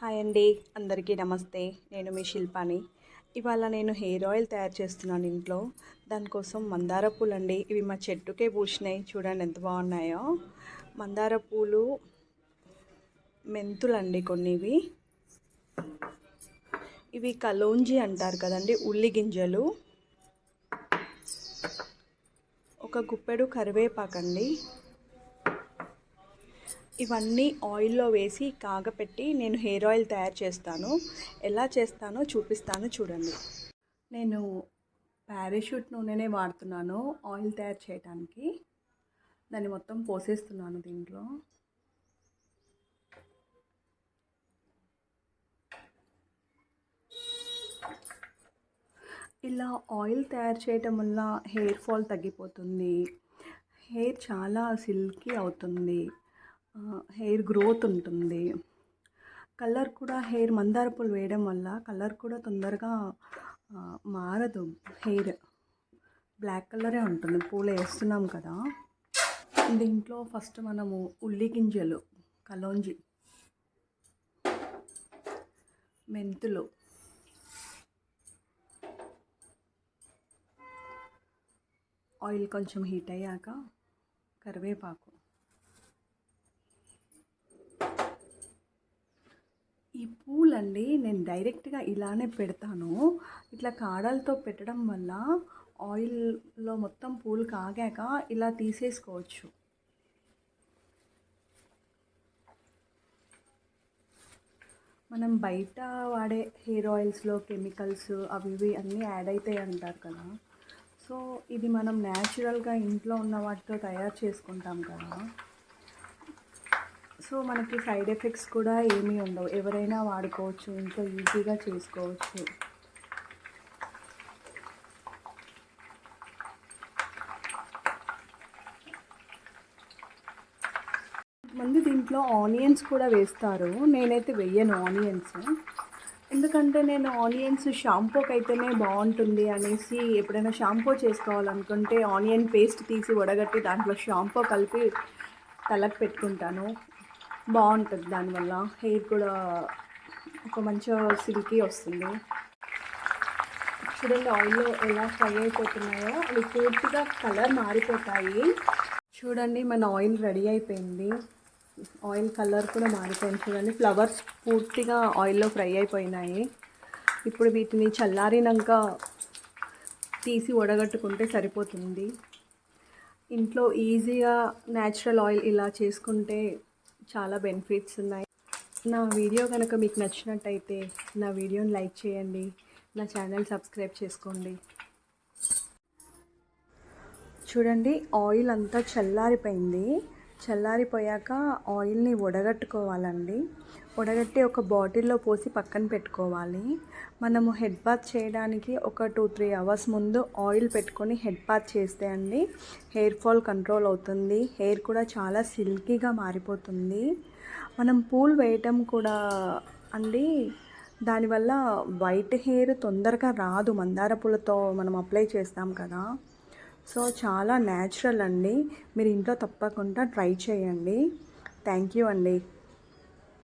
Hi అండి. అందరికీ నమస్తే. నేను మీ శిల్పాని. ఇవాళ నేను హెయిర్ ఆయిల్ తయారు చేస్తున్నాను ఇంట్లో. దానికోసం మందార పూలు అండి ఇవి మా చెట్టుకే పూసినాయి. చూడండి ఎంత బాగున్నాయో. మందార పూలు మెంతులండి కొన్ని ఇవి ఇవి కలోంజి అంటారు కదండి ఉల్లి గింజలు. ఒక గుప్పెడు కరివేపాకండి. ఇవన్నీ ఆయిల్లో వేసి కాగపెట్టి నేను హెయిర్ ఆయిల్ తయారు చేస్తాను. ఎలా చేస్తానో చూపిస్తాను చూడండి. నేను పారాషూట్ నూనెనే వాడుతున్నాను ఆయిల్ తయారు చేయడానికి దాన్ని మొత్తం పోసేస్తున్నాను దీంట్లో. ఇలా ఆయిల్ తయారు చేయటం వల్ల హెయిర్ ఫాల్ తగ్గిపోతుంది. హెయిర్ చాలా సిల్కీ అవుతుంది. హెయిర్ గ్రోత్ ఉంటుంది. కలర్ కూడా హెయిర్ మందార పూలు వేయడం వల్ల కలర్ కూడా తొందరగా మారదు. హెయిర్ బ్లాక్ కలరే ఉంటుంది. పూలు వేస్తున్నాం కదా. దీంట్లో ఫస్ట్ మనము ఉల్లి గింజలు కలోంజి మెంతులు ఆయిల్ కొంచెం హీట్ అయ్యాక కరివేపాకు ఈ పూలండి నేను డైరెక్ట్గా ఇలానే పెడతాను. ఇట్లా కాడలతో పెట్టడం వల్ల ఆయిల్లో మొత్తం పూలు కాగాక ఇలా తీసేసుకోవచ్చు. మనం బయట వాడే హెయిర్ ఆయిల్స్లో కెమికల్స్ అవి ఇవి అన్నీ యాడ్ అవుతాయి అంటారు కదా. సో ఇది మనం న్యాచురల్గా ఇంట్లో ఉన్న వాటితో తయారు చేసుకుంటాం కదా. సో మనకి సైడ్ ఎఫెక్ట్స్ కూడా ఏమీ ఉండవు. ఎవరైనా వాడుకోవచ్చు ఇంట్లో ఈజీగా చేసుకోవచ్చు. మంది దీంట్లో ఆనియన్స్ కూడా వేస్తారు. నేనైతే వెయ్యను ఆనియన్స్. ఎందుకంటే నేను ఆనియన్స్ షాంపూకి అయితేనే బాగుంటుంది అనేసి ఎప్పుడైనా షాంపూ చేసుకోవాలనుకుంటే ఆనియన్ పేస్ట్ తీసి వడగట్టి దాంట్లో షాంపూ కలిపి తలకు పెట్టుకుంటాను. బాగుంటుంది దానివల్ల. హెయిర్ కూడా ఒక మంచి సిల్కీ వస్తుంది. చూడండి ఆయిల్లో ఎలా ఫ్రై అయిపోతున్నాయో. అవి పూర్తిగా కలర్ మారిపోతాయి. చూడండి మన ఆయిల్ రెడీ అయిపోయింది. ఆయిల్ కలర్ కూడా మారిపోయింది చూడండి. ఫ్లవర్స్ పూర్తిగా ఆయిల్లో ఫ్రై అయిపోయినాయి. ఇప్పుడు వీటిని చల్లారినాక తీసి వడగట్టుకుంటే సరిపోతుంది. ఇంట్లో ఈజీగా న్యాచురల్ ఆయిల్ ఇలా చేసుకుంటే చాలా బెనిఫిట్స్ ఉన్నాయి. నా వీడియో కనుక మీకు నచ్చినట్టయితే నా వీడియోని లైక్ చేయండి. నా ఛానల్ సబ్స్క్రైబ్ చేసుకోండి. చూడండి ఆయిల్ అంతా చల్లారిపోయింది. చల్లారిపోయాక ఆయిల్ని వడగట్టుకోవాలండి. వడగట్టి ఒక బాటిల్లో పోసి పక్కన పెట్టుకోవాలి. మనము హెడ్ బాత్ చేయడానికి ఒక టూ త్రీ అవర్స్ ముందు ఆయిల్ పెట్టుకొని హెడ్ బాత్ చేస్తే అండి హెయిర్ ఫాల్ కంట్రోల్ అవుతుంది. హెయిర్ కూడా చాలా సిల్కీగా మారిపోతుంది. మనం పూల్ వేయటం కూడా అండి దానివల్ల వైట్ హెయిర్ తొందరగా రాదు. మందార పూలతో మనం అప్లై చేస్తాం కదా. సో చాలా న్యాచురల్ అండి. మీరు ఇంట్లో తప్పకుండా ట్రై చేయండి. థ్యాంక్ యూ అండి.